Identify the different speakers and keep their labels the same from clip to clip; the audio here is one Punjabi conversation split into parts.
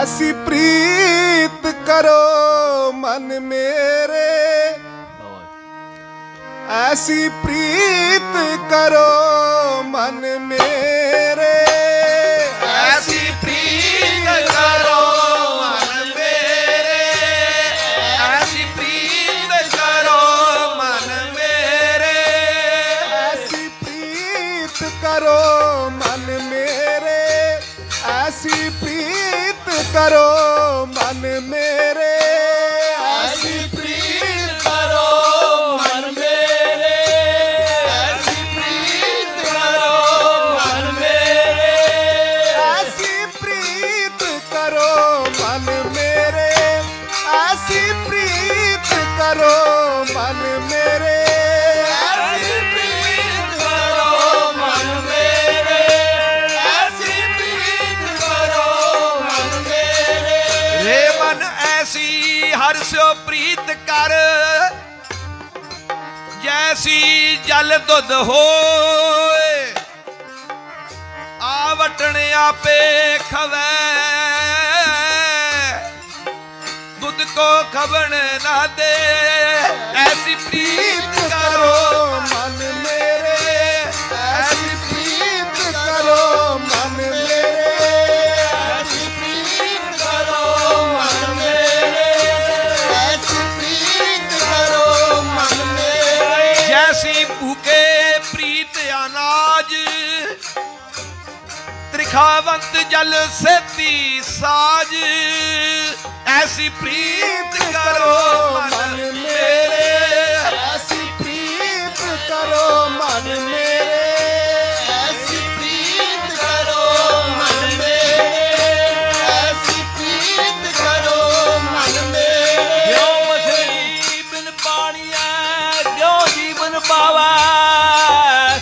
Speaker 1: ਐਸੀ ਪ੍ਰੀਤ ਕਰੋ ਮਨ ਮੇਰੇ। ਐਸੀ ਪ੍ਰੀਤ ਕਰੋ ਮਨ ਮੇਰੇ।
Speaker 2: ਐਸੀ ਪ੍ਰੀਤ ਕਰ। ਜੈਸੀ ਜਲ ਦੁੱਧ ਹੋਏ, ਆਵਟਣ ਆਪੇ ਖਵੈ। ਦੁੱਧ ਕੋ ਖਵਣ ਨਾ ਦੇ ਐਸੀ ਪ੍ਰੀਤ
Speaker 1: ਮੇਰੇ
Speaker 2: ਜੈਸੀ ਭੂਕੇ ਪ੍ਰੀਤ ਅਨਾਜ। ਤ੍ਰਿਖਾਵੰਤ ਜਲ ਸੇਤੀ ਸਾਜ। ਐਸੀ ਪ੍ਰੀਤ ਕਰੋ ਮਨ ਮੇਰੇ।
Speaker 3: ਪਾਵੈ।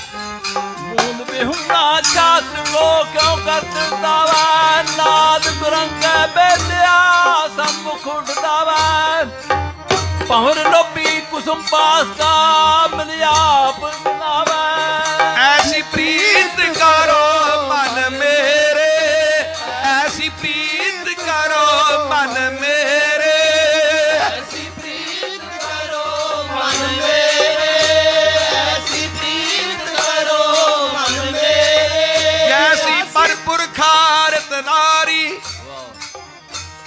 Speaker 3: ਮੂਲ ਬਿਹੁੰਦਾ ਚਾਤ ਬੇਲਿਆ ਸੰਮੁਖ ਉੱਠਦਾ ਵੈ। ਪਹੁਰ ਲੋਪੀ ਕੁਸੁਮ ਪਾਸ ਕਾ
Speaker 2: ਮਿਲਿਆ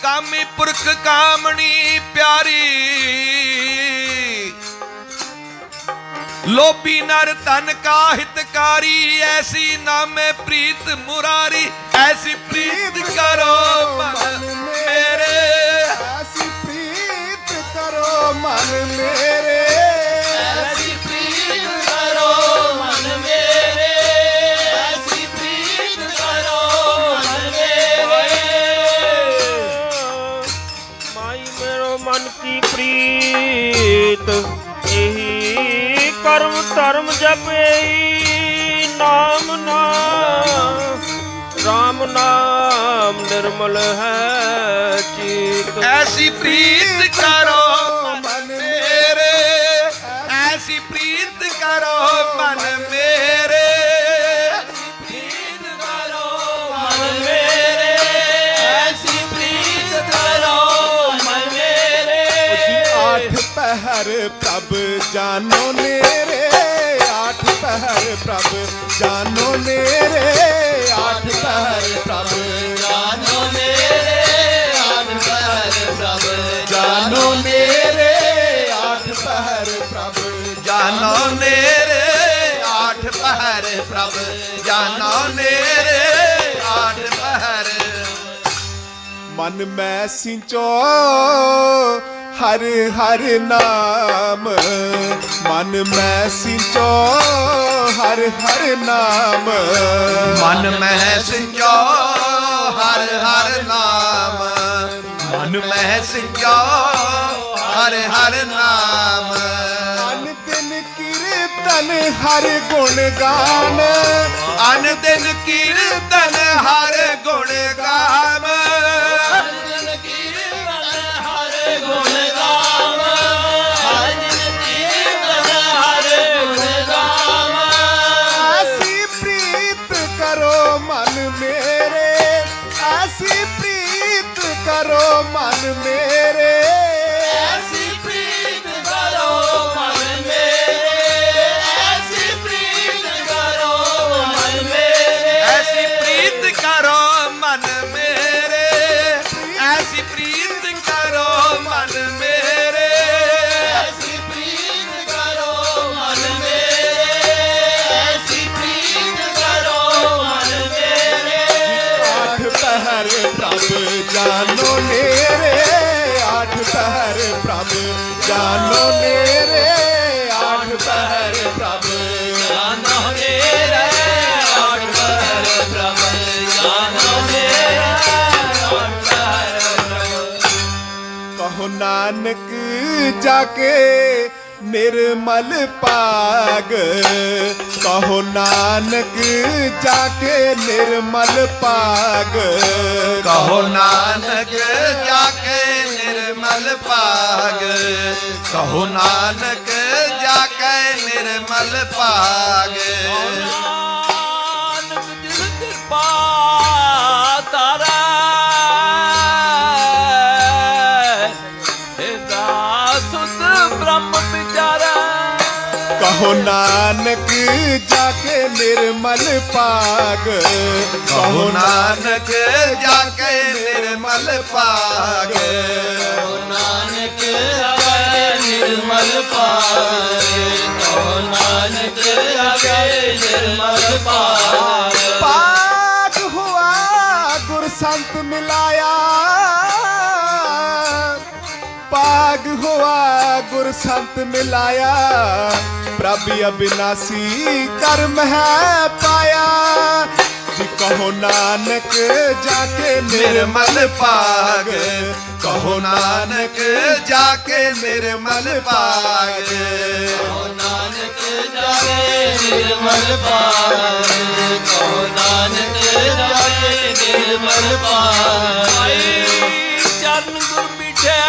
Speaker 2: ਕਾਮੀ ਪੁਰਖ ਕਾਮਣੀ ਪਿਆਰੀ। ਲੋਭੀ ਨਰ ਤਨ ਕਾ ਹਿਤਕਾਰੀ ਐਸੀ ਨਾਮੇ ਪ੍ਰੀਤ ਮੁਰਾਰੀ ਐਸੀ ਪ੍ਰੀਤ ਕਰੋ ਮਨ ਮੇਰੇ।
Speaker 1: ਐਸੀ ਪ੍ਰੀਤ ਕਰੋ ਮਨ ਮੇਰੇ।
Speaker 3: ਕਰਮ ਧਰਮ ਜਪਈ ਨਾਮ ਨਾਮ RAM ਨਾਮ ਨਿਰਮਲ ਹੈ ਚੀਤ।
Speaker 2: ਐਸੀ ਪ੍ਰੀਤ ਕਰੋ ਮਨ ਮੇਰੇ ਐਸੀ ਪ੍ਰੀਤ ਕਰੋ ਮਨ ਮੇਰੇ। ਪ੍ਰੀਤ ਕਰੋ ਮਨ ਮੇਰੇ ਐਸੀ ਪ੍ਰੀਤ ਕਰੋ ਮਨ ਮੇਰੇ।
Speaker 1: ਆਠ ਪਹਿਰ ਪ੍ਰਭ ਜਾਨੋ ਪਹਿਰ ਪ੍ਰਭ, ਜਾਨੋ ਨੇਰੇ ਆਠ ਪਹਿਰ ਪ੍ਰਭ,
Speaker 2: ਜਾਨੋ ਮੇਰੇ ਆਠ ਪਰ ਪ੍ਰਭ,
Speaker 1: ਜਾਨੋ ਮੇਰੇ ਆਠ ਪਹਿਰ ਪ੍ਰਭ,
Speaker 2: ਜਾਨੋ ਮੇਰੇ ਆਠ ਪਹਿਰ ਪ੍ਰਭ, ਜਾਨੋ ਨੇਰੇ, ਆਠ ਪਹਿਰ।
Speaker 1: ਮਨ ਮੈਂ ਸਿੰਚੋ ਹਰ ਹਰ ਨਾਮ ਮਨ ਮੈਂ ਸਿੰਚੋ ਹਰ ਹਰ ਨਾਮ।
Speaker 2: ਮਨ ਮਹਿ ਸਿੰਚੋ ਹਰ ਹਰ ਨਾਮ। ਮਨ ਮਹਿ ਸਿੰਚੋ ਹਰ ਹਰ ਨਾਮ।
Speaker 1: ਅਨ ਦਿਨ ਕੀਰਤਨ ਹਰ ਗੁਣ ਗਾਨ।
Speaker 2: ਅਨ ਦਿਨ ਕੀਰਤਨ ਹਰ ਗੁਣ ਗਾਮ
Speaker 1: ਕਰੋ ਮਨ ਮੇਰੇ। ਐਸੀ ਪ੍ਰੀਤ
Speaker 3: ਕਰੋ ਮਨ ਮੇਰੇ। ਐਸੀ ਪ੍ਰੀਤ ਕਰੋ ਮਨ ਮੇਰੇ।
Speaker 2: ਐਸੀ ਪ੍ਰੀਤ ਕਰੋ ਮਨ ਮੇਰੇ। ਐਸੀ ਪ੍ਰੀਤ ਕਰੋ ਮਨ ਮੇਰੇ।
Speaker 1: ਨਾਨਕ ਜਾ ਕੇ ਨਿਰਮਲ ਪਾਗ ਕਹੋ ਨਾਨਕ ਜਾ ਕੇ ਨਿਰਮਲ ਪਾਗ
Speaker 2: ਕਹੋ ਨਾਨਕ ਜਾ ਕੇ ਨਿਰਮਲ ਭਾਗ। ਕਹੋ ਨਾਨਕ ਜਾ ਕੇ ਨਿਰਮਲ ਭਾਗ।
Speaker 1: ਕਹੋ ਨਾਨਕ ਜਾ ਕੇ ਨਿਰਮਲ ਪਾਗ
Speaker 2: ਕਹੋ ਨਾਨਕ ਜਾ ਕੇ ਨਿਰਮਲ ਭਾਗ।
Speaker 3: ਨਾਨਕ ਆਵੇ ਨਿਰਮਲ ਪਾਏ ਕੋ ਨਾਨਕ ਆਵੇ ਨਿਰਮਲ
Speaker 1: ਪਾਗ ਹੁਆ ਗੁਰ ਸੰਤ ਮਿਲਾਇਆ। ਪਾਗ ਹੁਆ ਗੁਰ ਸੰਤ ਮਿਲਾਇਆ। ਪ੍ਰਭ ਅਬਿਨਾਸੀ ਕਰਮ ਹੈ ਪਾਇਆ। ਜੀ ਕਹੋ ਨਾਨਕ ਜਾ ਕੇ
Speaker 2: ਨਿਰਮਲ ਭਾਗ। ਕਹੋ ਨਾਨਕ ਜਾ ਕੇ ਨਿਰਮਲ ਭਾਗ।
Speaker 3: ਕੋ ਨਾਨਕ ਜਾਵੇ ਨਿਰਮਲ ਪਾਏ ਕੋ ਨਾਨਕ ਜਾਵੇ ਨਿਰਮਲ ਪਾਏ ਚਰਨ ਗੁਰ ਮਿਠੇ।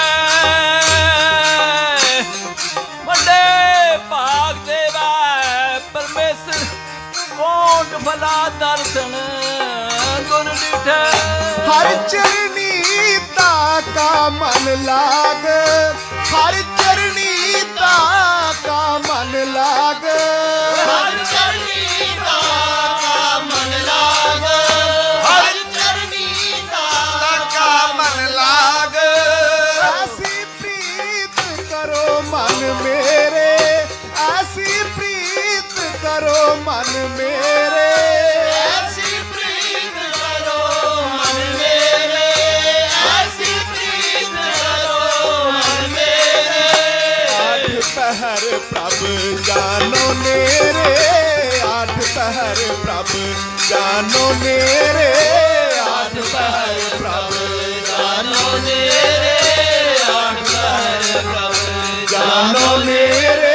Speaker 3: ਕੋਟ ਭਲਾ ਦਰਸ਼ਨ ਗੁਰ ਡਿਠੇ।
Speaker 1: ਹਰ ਚਰਨੀ ਤਾ ਕਾ ਮਨ ਲਾਗ। ਹਰ ਚਰਨੀ ਤਾ ਕਾ ਮਨ ਲਾਗ। ਪ੍ਰਭ ਜਾਨੋ ਨੇਰੇ ਆਠ ਪਹਿਰ ਪ੍ਰਭ
Speaker 3: ਜਾਨੋ ਨੇਰੇ ਆਠ ਪਰ ਪ੍ਰਭ
Speaker 1: ਜਾਨੋ ਨੇਰੇ